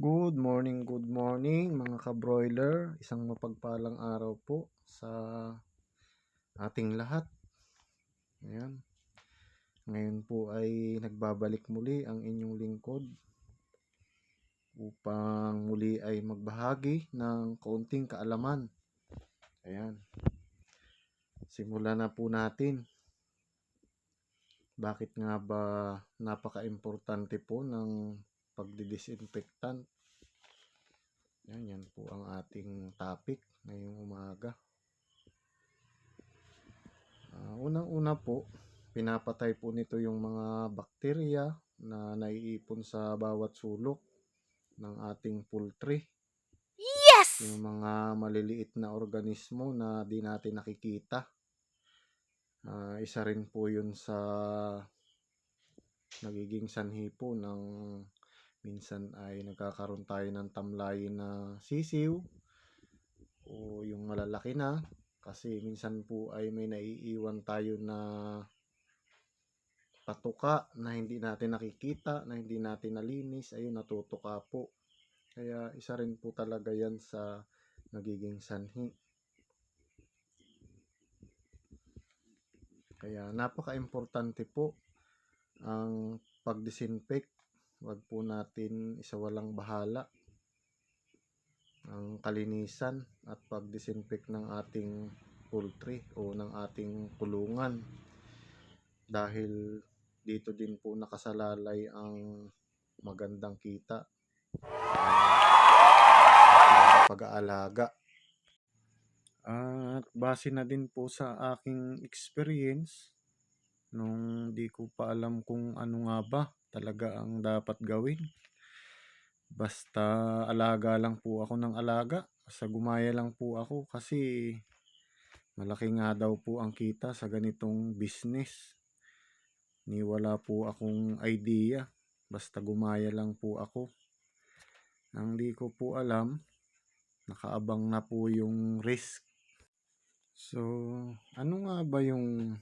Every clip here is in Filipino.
Good morning, good morning mga ka-broiler. Isang mapagpalang araw po sa ating lahat. Ayan. Ngayon po ay nagbabalik muli ang inyong lingkod upang muli ay magbahagi ng kaunting kaalaman. Ayan. Simulan na po natin. Bakit nga ba napaka-importante po ng pagdidisinfectant? Yan, yan po ang ating topic ngayong umaga. Ah, Unang-una po, pinapatay po nito yung mga bakterya na naiipon sa bawat sulok ng ating poultry. Yes! Yung mga maliliit na organismo na di natin nakikita. Ah, isa rin po yun sa nagiging sanhi po ng minsan ay nagkakaroon tayo ng tamlayin na sisiw o yung malalaki na kasi minsan po ay may naiiwan tayo na patuka na hindi natin nakikita, na hindi natin nalinis, ayun natutuka po. Kaya isa rin po talaga yan sa nagiging sanhi. Kaya napaka-importante po ang pag-disinfect. Huwag po natin isawalang bahala ang kalinisan at pag-disinfect ng ating poultry o ng ating kulungan. Dahil dito din po nakasalalay ang magandang kita pag-aalaga. At base na din po sa aking experience, nung di ko pa alam kung ano nga ba talaga ang dapat gawin. Basta alaga lang po ako ng alaga. Basta gumaya lang po ako kasi malaki nga daw po ang kita sa ganitong business. Ni wala po akong idea. Basta gumaya lang po ako. Ang di ko po alam, nakaabang na po yung risk. So, ano nga ba yung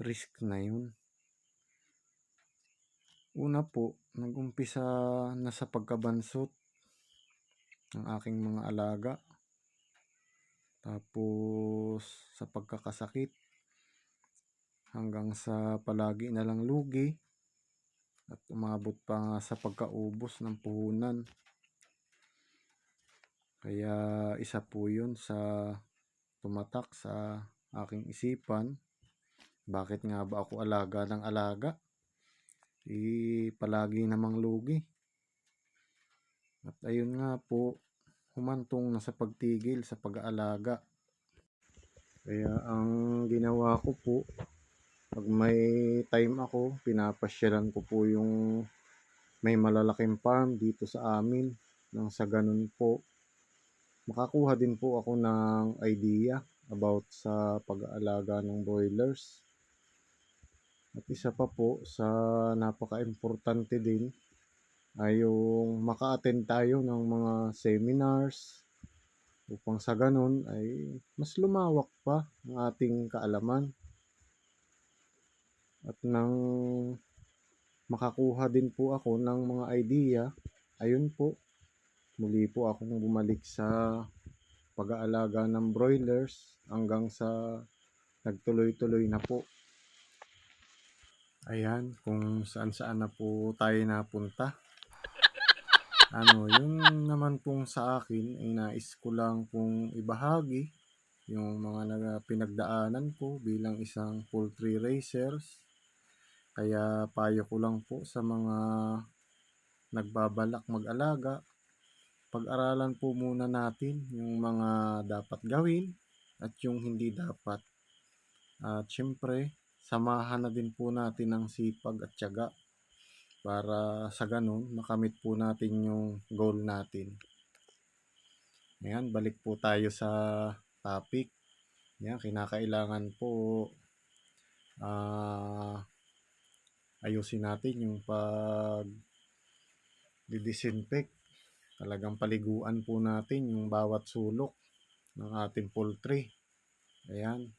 risk na yun? Una po, nag-umpisa na sa pagkabansot ng aking mga alaga. Tapos sa pagkakasakit hanggang sa palagi na lang lugi at umabot pa nga sa pagkaubos ng puhunan. Kaya isa po yun sa tumatak sa aking isipan. Bakit nga ba ako alaga ng alaga? Eh, palagi namang lugi. At ayun nga po, humantong na sa pagtigil sa pag-aalaga. Kaya ang ginawa ko po, pag may time ako, pinapasyalan ko po yung may malalaking farm dito sa amin. Nang sa ganun po, makakuha din po ako ng idea about sa pag-aalaga ng broilers. At isa pa po sa napaka-importante din ay yung maka-attend tayo ng mga seminars upang sa ganun ay mas lumawak pa ang ating kaalaman. At nang makakuha din po ako ng mga idea, ayun po, muli po akong bumalik sa pag-aalaga ng broilers hanggang sa nagtuloy-tuloy na po. Ayan, kung saan saan na po tayo napunta. Ano, yun naman pong sa akin ay nais ko lang pong ibahagi yung mga naga- pinagdaanan ko bilang isang poultry racers. Kaya payo ko lang po sa mga nagbabalak mag-alaga, pag-aralan po muna natin yung mga dapat gawin at yung hindi dapat. At syempre, samahan na din po natin ng sipag at tiyaga para sa ganun makamit po natin yung goal natin. Ayan, balik po tayo sa topic. Ayan, kinakailangan po ah ayusin natin yung pag disinfect. Talagang paliguan po natin yung bawat sulok ng ating poultry. Ayan.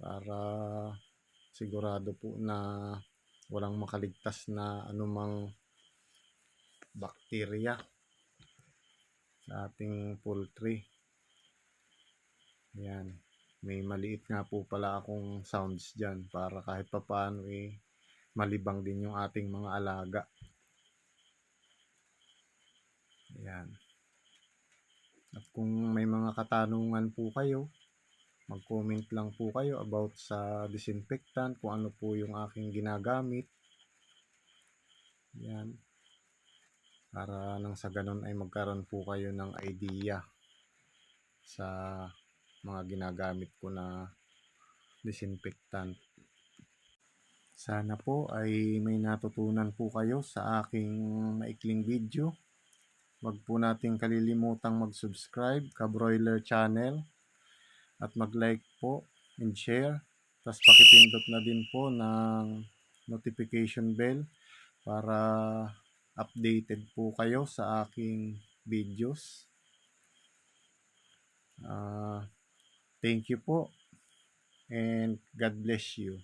Para sigurado po na walang makaligtas na anumang bacteria sa ating poultry. Ayan. May maliit nga po pala akong sounds dyan para kahit papaano eh malibang din yung ating mga alaga. Ayan. At kung may mga katanungan po kayo, mag-comment lang po kayo about sa disinfectant, kung ano po yung aking ginagamit. Yan. Para nang sa ganun ay magkaroon po kayo ng idea sa mga ginagamit ko na disinfectant. Sana po ay may natutunan po kayo sa aking maikling video. Huwag po nating kalilimutang mag-subscribe ka Broiler Channel at mag-like po and share. Tapos pakipindot na din po ng notification bell para updated po kayo sa aking videos. Ah, thank you po and God bless you.